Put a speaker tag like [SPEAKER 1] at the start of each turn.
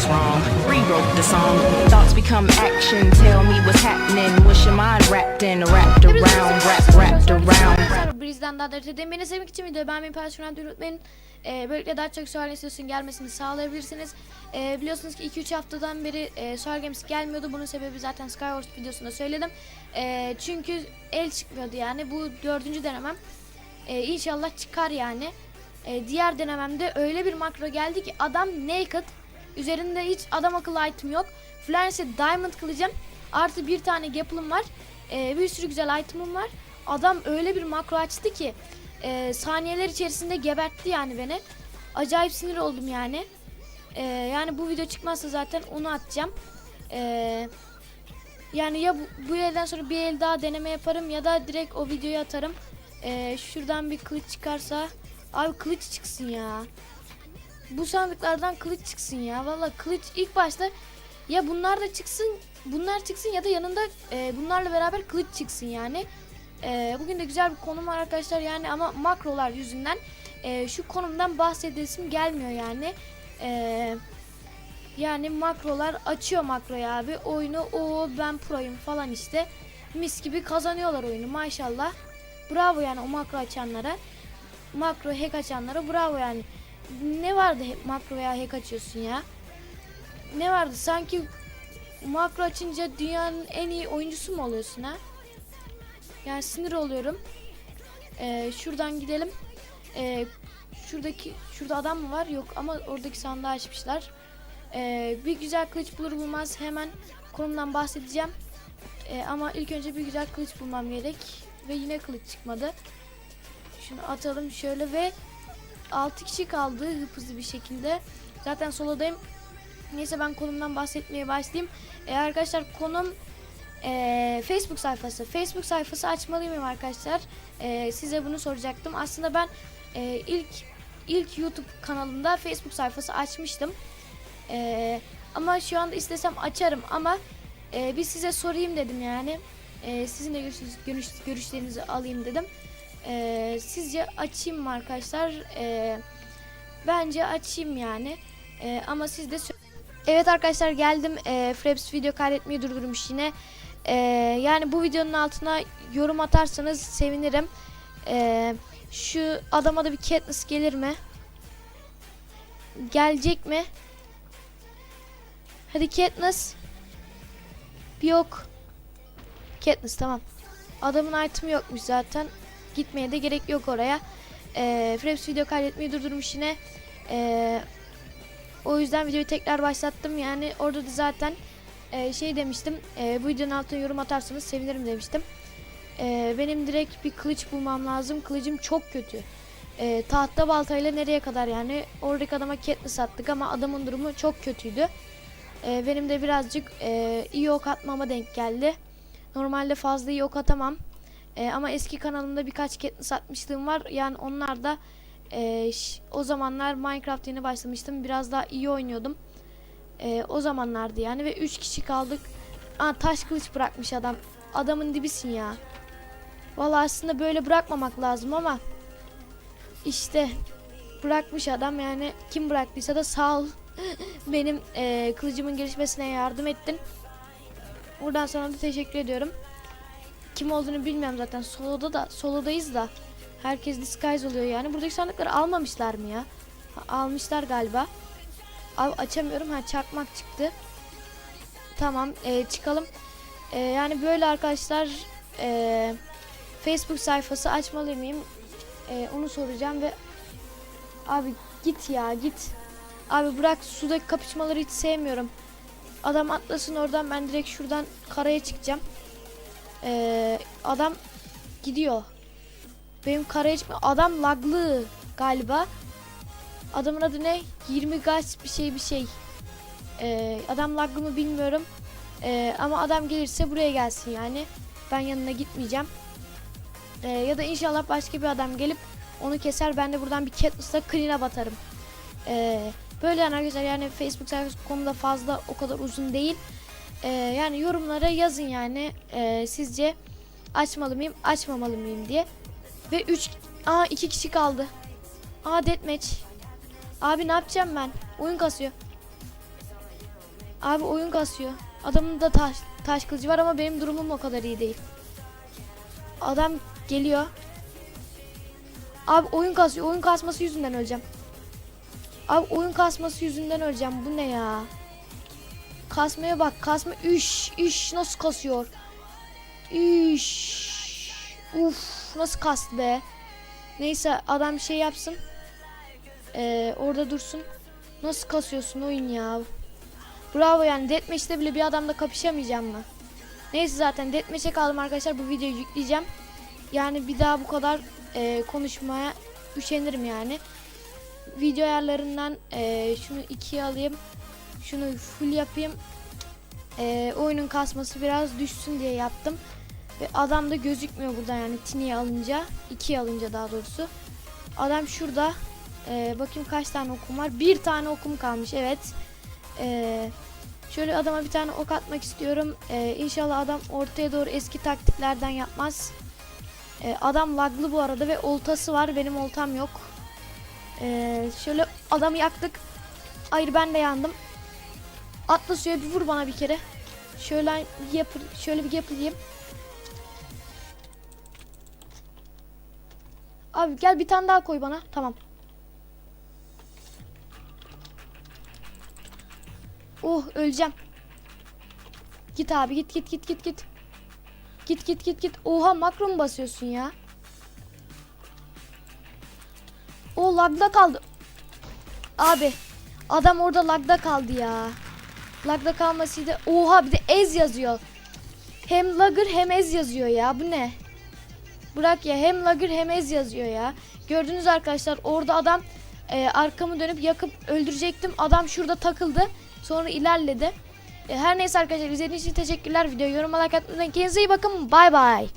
[SPEAKER 1] was wrong. Rewrote the song. Thoughts become action. Tell me what's happening. What's your mind wrapped in? Wrapped around, wrap, wrapped around.
[SPEAKER 2] Breeze'den daha da ötede beni sevmek için videoyu beğenmeyi paylaşmayı unutmayın. Ee, böylelikle daha çok Solar Games'in gelmesini sağlayabilirsiniz. Ee, biliyorsunuz ki 2-3 haftadan beri e, Solar Games gelmiyordu. Bunun sebebi zaten Skywars videosunda söyledim. Ee, çünkü el çıkmıyordu yani. Bu dördüncü denemem. Ee, inşallah çıkar yani. Ee, diğer denememde öyle bir makro geldi ki adam naked. Üzerinde hiç adam akıllı item yok. Florence Diamond kılıcım. Artı bir tane Gapple'ım var. Ee, bir sürü güzel item'ım var. Adam öyle bir makro açtı ki e, saniyeler içerisinde gebertti yani beni. Acayip sinir oldum yani. Ee, yani bu video çıkmazsa zaten onu atacağım. Ee, yani ya bu, bu elden sonra bir el daha deneme yaparım ya da direkt o videoyu atarım. Ee, şuradan bir kılıç çıkarsa abi kılıç çıksın ya. Bu sandıklardan kılıç çıksın ya. Valla kılıç ilk başta ya bunlar da çıksın bunlar çıksın ya da yanında e, bunlarla beraber kılıç çıksın yani. E, bugün de güzel bir konum var arkadaşlar yani ama makrolar yüzünden e, şu konumdan bahsedesim gelmiyor yani. E, yani makrolar açıyor makroyu abi oyunu o ben proyum falan işte mis gibi kazanıyorlar oyunu maşallah. Bravo yani o makro açanlara. Makro hack açanlara bravo yani. Ne vardı makro veya hack açıyorsun ya? Ne vardı sanki makro açınca dünyanın en iyi oyuncusu mu oluyorsun ha? Yani sinir oluyorum. Ee, şuradan gidelim. Ee, şuradaki şurada adam mı var? Yok ama oradaki sandığı açmışlar. Ee, bir güzel kılıç bulur bulmaz hemen konumdan bahsedeceğim. Ee, ama ilk önce bir güzel kılıç bulmam gerek ve yine kılıç çıkmadı. Şunu atalım şöyle ve 6 kişi kaldı hızlı bir şekilde. Zaten solodayım. Neyse ben konumdan bahsetmeye başlayayım. Ee, arkadaşlar konum ee, Facebook sayfası. Facebook sayfası açmalı mıyım arkadaşlar? Ee, size bunu soracaktım. Aslında ben e, ilk ilk YouTube kanalımda Facebook sayfası açmıştım. Ee, ama şu anda istesem açarım ama e, bir size sorayım dedim yani. Ee, sizin de görüş, görüş, görüşlerinizi alayım dedim. Ee, sizce açayım mı arkadaşlar? Ee, bence açayım yani. Ee, ama siz de Evet arkadaşlar geldim. Ee, Fraps video kaydetmeyi durdurmuş yine. Ee, yani bu videonun altına yorum atarsanız sevinirim. Ee, şu adama da bir Katniss gelir mi? Gelecek mi? Hadi Katniss. Yok. Katniss tamam. Adamın item'i yokmuş zaten. Gitmeye de gerek yok oraya. Ee, Fraps video kaydetmeyi durdurmuş yine. Ee, o yüzden videoyu tekrar başlattım. Yani orada da zaten e, şey demiştim. e, bu videonun altına yorum atarsanız sevinirim demiştim. E, benim direkt bir kılıç bulmam lazım. Kılıcım çok kötü. E, tahta baltayla nereye kadar yani. Oradaki adama Katniss attık ama adamın durumu çok kötüydü. E, benim de birazcık e, iyi ok atmama denk geldi. Normalde fazla iyi ok atamam. E, ama eski kanalımda birkaç Katniss atmışlığım var. Yani onlar da e, o zamanlar Minecraft yeni başlamıştım. Biraz daha iyi oynuyordum. E, o zamanlardı yani ve 3 kişi kaldık. Aa, taş kılıç bırakmış adam. Adamın dibisin ya. Vallahi aslında böyle bırakmamak lazım ama işte bırakmış adam yani kim bıraktıysa da sağ ol. Benim e, kılıcımın gelişmesine yardım ettin. Buradan sana da teşekkür ediyorum. Kim olduğunu bilmiyorum zaten. Soloda da solodayız da. Herkes disguise oluyor yani. Buradaki sandıkları almamışlar mı ya? Ha, almışlar galiba. Abi açamıyorum. Ha çakmak çıktı. Tamam e, çıkalım. E, yani böyle arkadaşlar e, Facebook sayfası açmalı mıyım? E, onu soracağım ve abi git ya git. Abi bırak sudaki kapışmaları hiç sevmiyorum. Adam atlasın oradan ben direkt şuradan karaya çıkacağım. E, adam gidiyor. Benim karaya çıkma adam laglı galiba. Adamın adı ne? 20 gaz bir şey bir şey. Ee, adam laglı mı bilmiyorum. Ee, ama adam gelirse buraya gelsin yani. Ben yanına gitmeyeceğim. Ee, ya da inşallah başka bir adam gelip onu keser. Ben de buradan bir Katniss'la clean'a batarım. Ee, böyle yani arkadaşlar yani Facebook sayfası konuda fazla o kadar uzun değil. Ee, yani yorumlara yazın yani. Ee, sizce açmalı mıyım açmamalı mıyım diye. Ve 3 Aa 2 kişi kaldı. Aa deathmatch. Abi ne yapacağım ben? Oyun kasıyor. Abi oyun kasıyor. Adamın da taş, taş kılıcı var ama benim durumum o kadar iyi değil. Adam geliyor. Abi oyun kasıyor. Oyun kasması yüzünden öleceğim. Abi oyun kasması yüzünden öleceğim. Bu ne ya? Kasmaya bak. Kasma. Üş. Üş. Nasıl kasıyor? Üş. Uf. Nasıl kastı be? Neyse adam şey yapsın. Ee, orada dursun. Nasıl kasıyorsun oyun ya? Bravo yani Deathmatch'te bile bir adamla kapışamayacağım mı? Neyse zaten Deathmatch'e kaldım arkadaşlar bu videoyu yükleyeceğim. Yani bir daha bu kadar e, konuşmaya üşenirim yani. Video ayarlarından e, şunu ikiye alayım. Şunu full yapayım. E, oyunun kasması biraz düşsün diye yaptım. Ve adam da gözükmüyor burada yani Tini'yi alınca. ikiye alınca daha doğrusu. Adam şurada. E, bakayım kaç tane okum var. Bir tane okum kalmış evet. Ee, şöyle adama bir tane ok atmak istiyorum. Ee, inşallah adam ortaya doğru eski taktiklerden yapmaz. Ee, adam laglı bu arada ve oltası var. Benim oltam yok. Ee, şöyle adamı yaktık. Hayır ben de yandım. Atla suya bir vur bana bir kere. Şöyle yapı, şöyle bir yapayım. Abi gel bir tane daha koy bana. Tamam. Oh öleceğim. Git abi git git git git git. Git git git git. Oha makro mu basıyorsun ya? O lagda kaldı. Abi adam orada lagda kaldı ya. Lagda kalmasıydı. Oha bir de ez yazıyor. Hem lagger hem ez yazıyor ya. Bu ne? Bırak ya hem lagger hem ez yazıyor ya. Gördünüz arkadaşlar orada adam e, arkamı dönüp yakıp öldürecektim. Adam şurada takıldı. Sonra ilerledi. E, her neyse arkadaşlar izlediğiniz için teşekkürler. Videoyu yoruma like. Kendinize iyi bakın. Bay bay.